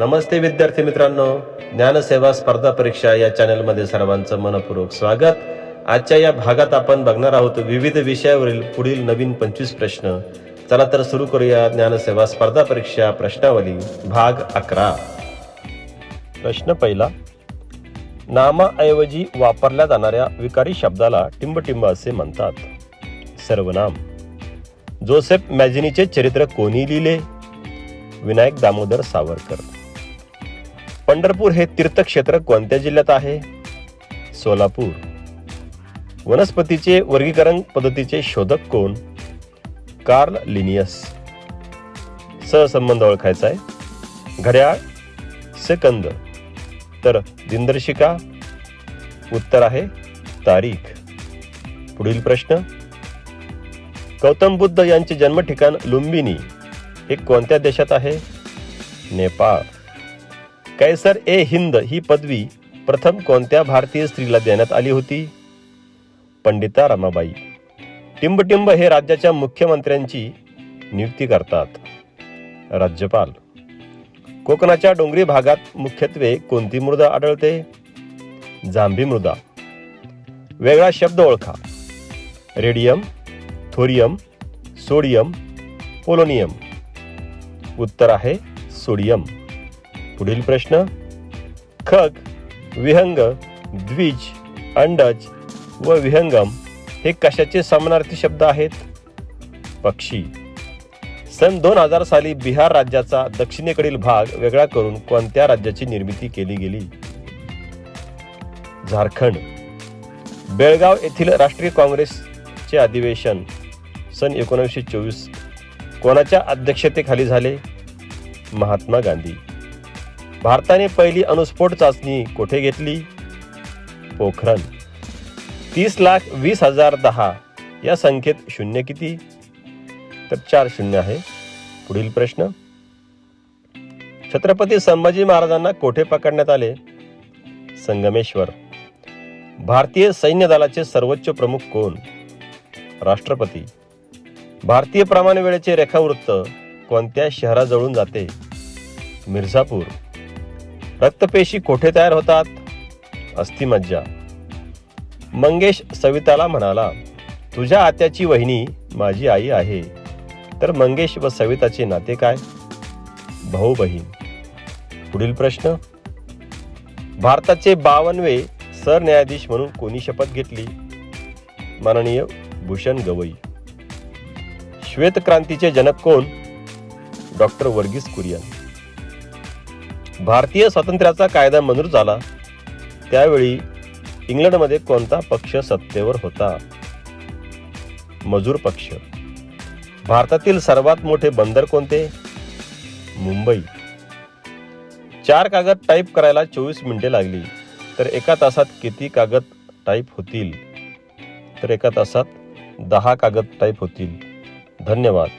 नमस्ते विद्यार्थी मित्रांनो. ज्ञानसेवा स्पर्धा परीक्षा या चॅनलमध्ये सर्वांचं मनपूर्वक स्वागत. आजच्या या भागात आपण बघणार आहोत विविध विषयावरील पुढील नवीन पंचवीस प्रश्न. चला तर सुरू करूया ज्ञानसेवा स्पर्धा परीक्षा प्रश्नावली भाग अकरा. प्रश्न पहिला. नामाऐवजी वापरल्या जाणाऱ्या विकारी शब्दाला टिंबटिंब असे म्हणतात. सर्वनाम. जोसेफ मॅजिनीचे चरित्र कोणी लिहिले? विनायक दामोदर सावरकर. पंढरपूर हे तीर्थक्षेत्र कोणत्या जिल्ह्यात आहे? सोलापूर. वनस्पतीचे वर्गीकरण पद्धतीचे शोधक कोण? Carl Linnaeus. सहसंबंध ओळखायचा आहे. घड्याळ सेकंद. तर दिनदर्शिका उत्तर आहे तारीख. पुढील प्रश्न. गौतम बुद्ध यांचे जन्म ठिकाण लुंबिनी हे कोणत्या देशात आहे? नेपाळ. कैसर ए हिंद ही पदवी प्रथम कोणत्या भारतीय स्त्रीला देण्यात आली होती? पंडिता रमाबाई. टिंबटिंब हे राज्याच्या मुख्यमंत्र्यांची नियुक्ती करतात. राज्यपाल. कोकणाच्या डोंगरी भागात मुख्यत्वे कोणती मृदा आढळते? जांभी मृदा. वेगळा शब्द ओळखा. रेडियम थोरियम सोडियम पोलोनियम उत्तर आहे सोडियम. पुढील प्रश्न. खग विहंग द्विज अंडज व विहंगम हे कशाचे समानार्थी शब्द आहेत? पक्षी. सन दोन हजार साली बिहार राज्याचा दक्षिणेकडील भाग वेगळा करून कोणत्या राज्याची निर्मिती केली गेली? झारखंड. बेळगाव येथील राष्ट्रीय काँग्रेसचे अधिवेशन सन एकोणीसशे चोवीस कोणाच्या अध्यक्षतेखाली झाले? महात्मा गांधी. भारताने पहिली अणुस्फोट चाचणी कोठे घेतली? पोखरण. तीस लाख वीस हजार दहा. या संख्येत शून्य किती? तर चार शून्य आहे. पुढील प्रश्न. छत्रपती संभाजी महाराजांना कोठे पकडण्यात आले? संगमेश्वर. भारतीय सैन्य दलाचे सर्वोच्च प्रमुख कोण? राष्ट्रपती. भारतीय प्रमाण वेळेचे रेखावृत्त कोणत्या शहराजवळून जाते? मिर्झापूर. रक्तपेशी कोठे तयार होतात? अस्थिमज्जा मंगेश सविताला म्हणाला तुझ्या आत्याची वहिनी माझी आई आहे. तर मंगेश व सविताचे नाते काय? भाऊ बहीण. पुढील प्रश्न. भारताचे बावनवे सरन्यायाधीश म्हणून कोणी शपथ घेतली? माननीय भूषण गवई. श्वेत क्रांतीचे जनक कोण? डॉक्टर वर्गीस कुरियन. भारतीय स्वातंत्र्याचा कायदा मंजूर झाला त्यावेळी इंग्लंडमध्ये कोणता पक्ष सत्तेवर होता? मजूर पक्ष. भारतातील सर्वात मोठे बंदर कोणते? मुंबई. चार कागद टाईप करायला चोवीस मिनिटे लागली तर एका तासात किती कागद टाईप होतील? तर एका तासात दहा कागद टाईप होतील. धन्यवाद.